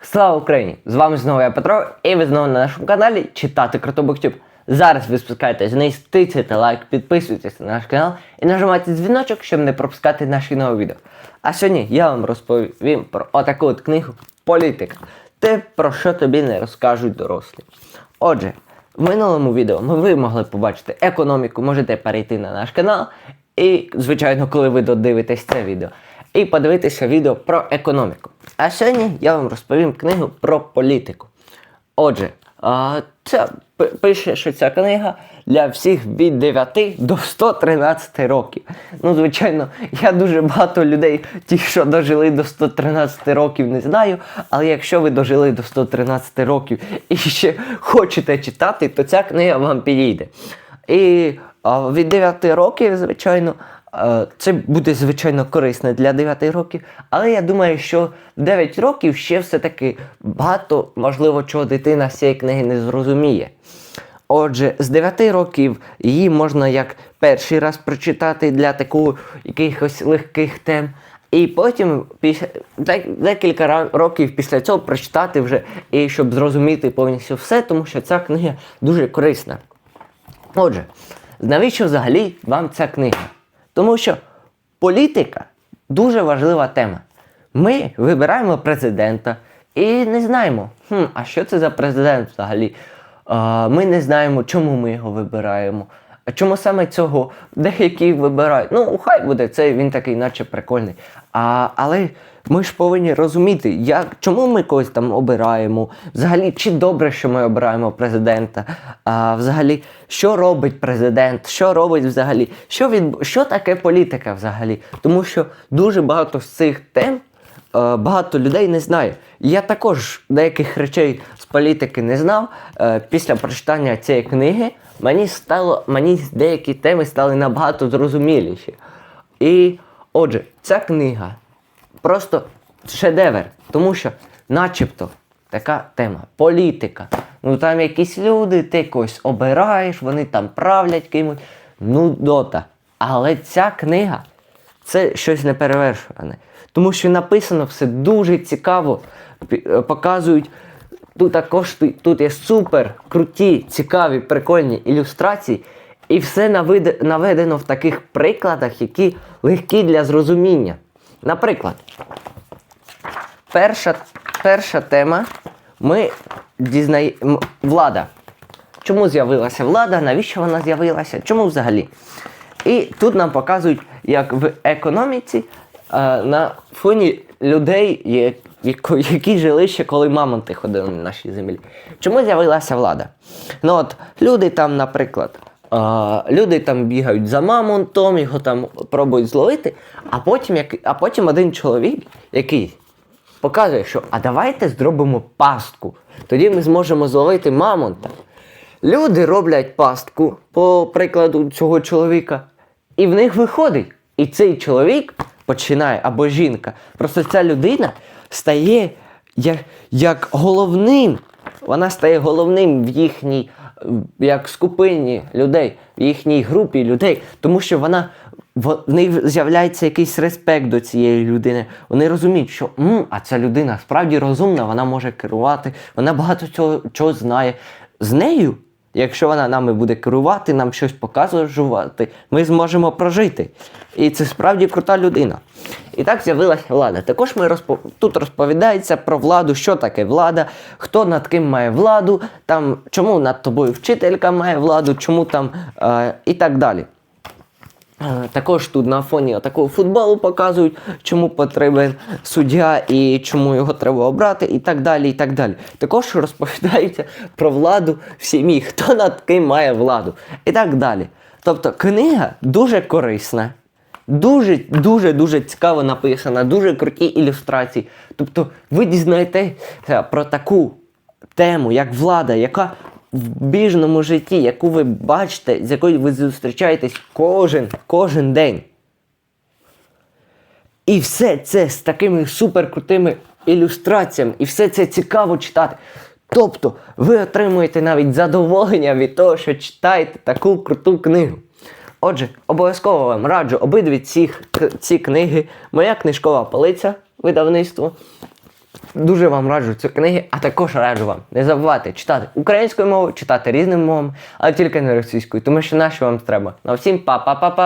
Слава Україні! З вами знову я Петро, і ви знову на нашому каналі читати Крутобуктюб. Зараз ви спускаєтесь вниз, тицяйте лайк, підписуйтесь на наш канал і нажимайте дзвіночок, щоб не пропускати наші нові відео. А сьогодні я вам розповім про отаку от книгу Політика. Те, про що тобі не розкажуть дорослі. Отже, в минулому відео ви могли побачити економіку, можете перейти на наш канал. І, звичайно, коли ви додивитесь це відео, і подивитися відео про економіку. А сьогодні я вам розповім книгу про політику. Отже, це пише, що ця книга для всіх від 9 до 113 років. Ну, звичайно, я дуже багато людей, ті, що дожили до 113 років, не знаю. Але якщо ви дожили до 113 років і ще хочете читати, то ця книга вам підійде. І від 9 років, звичайно, це буде звичайно корисно для 9 років, але я думаю, що в 9 років ще все-таки багато, можливо, чого дитина з цієї книги не зрозуміє. Отже, з 9 років її можна як перший раз прочитати для такого якихось легких тем. І потім після декілька років після цього прочитати вже і щоб зрозуміти повністю все, тому що ця книга дуже корисна. Отже, навіщо взагалі вам ця книга? Тому що політика дуже важлива тема. Ми вибираємо президента і не знаємо, хм, а що це за президент взагалі. Ми не знаємо, чому ми його вибираємо. А чому саме цього деякі вибирають? Ну, хай буде цей, він такий, наче прикольний. А, але ми ж повинні розуміти, як, чому ми когось там обираємо, взагалі, чи добре, що ми обираємо президента, а, взагалі, що робить президент, що робить взагалі, що, від, що таке політика взагалі. Тому що дуже багато з цих тем багато людей не знає. Я також деяких речей з політики не знав. Е, після прочитання цієї книги мені стало, мені деякі теми стали набагато зрозуміліші. І отже, ця книга просто шедевр, тому що, начебто, така тема політика. Ну там якісь люди, ти когось обираєш, вони там правлять кимось. Ну, дота. Але ця книга це щось неперевершуване. Тому що написано все дуже цікаво, е, показують. Тут також тут є супер круті, цікаві, прикольні ілюстрації, і все наведено в таких прикладах, які легкі для зрозуміння. Наприклад, перша, перша тема ми дізнаємо влада. Чому з'явилася влада? Навіщо вона з'явилася? Чому взагалі? І тут нам показують, як в економіці е, на фоні людей, які жили ще коли мамонти ходили на нашій землі. Чому з'явилася влада? Ну от люди там, наприклад, е, люди там бігають за мамонтом, його там пробують зловити, а потім, як, а потім один чоловік, який показує, що а давайте зробимо пастку. Тоді ми зможемо зловити мамонта. Люди роблять пастку по прикладу цього чоловіка, і в них виходить. І цей чоловік починає, або жінка. Просто ця людина стає як, як головним. Вона стає головним в їхній як скупині людей, в їхній групі людей, тому що вона в них з'являється якийсь респект до цієї людини. Вони розуміють, що М, а ця людина справді розумна, вона може керувати, вона багато цього чого знає. З нею, якщо вона нами буде керувати, нам щось показувати, ми зможемо прожити. І це справді крута людина. І так з'явилася влада. Також ми розпо... тут розповідається про владу, що таке влада, хто над ким має владу, там, чому над тобою вчителька має владу, чому там е, і так далі. Е, Також тут на фоні такого футболу показують, чому потрібен суддя і чому його треба обрати, і так далі. і так далі. Також розповідається про владу в сім'ї, хто над ким має владу, і так далі. Тобто книга дуже корисна, дуже дуже дуже цікаво написана, дуже круті ілюстрації. Тобто ви дізнаєтеся про таку тему, як влада, яка в біжному житті, яку ви бачите, з якою ви зустрічаєтесь кожен, кожен день. І все це з такими суперкрутими ілюстраціями, і все це цікаво читати. Тобто ви отримуєте навіть задоволення від того, що читаєте таку круту книгу. Отже, обов'язково вам раджу обидві ці, ці книги. Моя книжкова полиця видавництво Дуже вам раджу цю книги, а також раджу вам не забувати читати українською мовою, читати різними мовами, але тільки не російською, тому що наші вам треба. На всім па-па-па-па!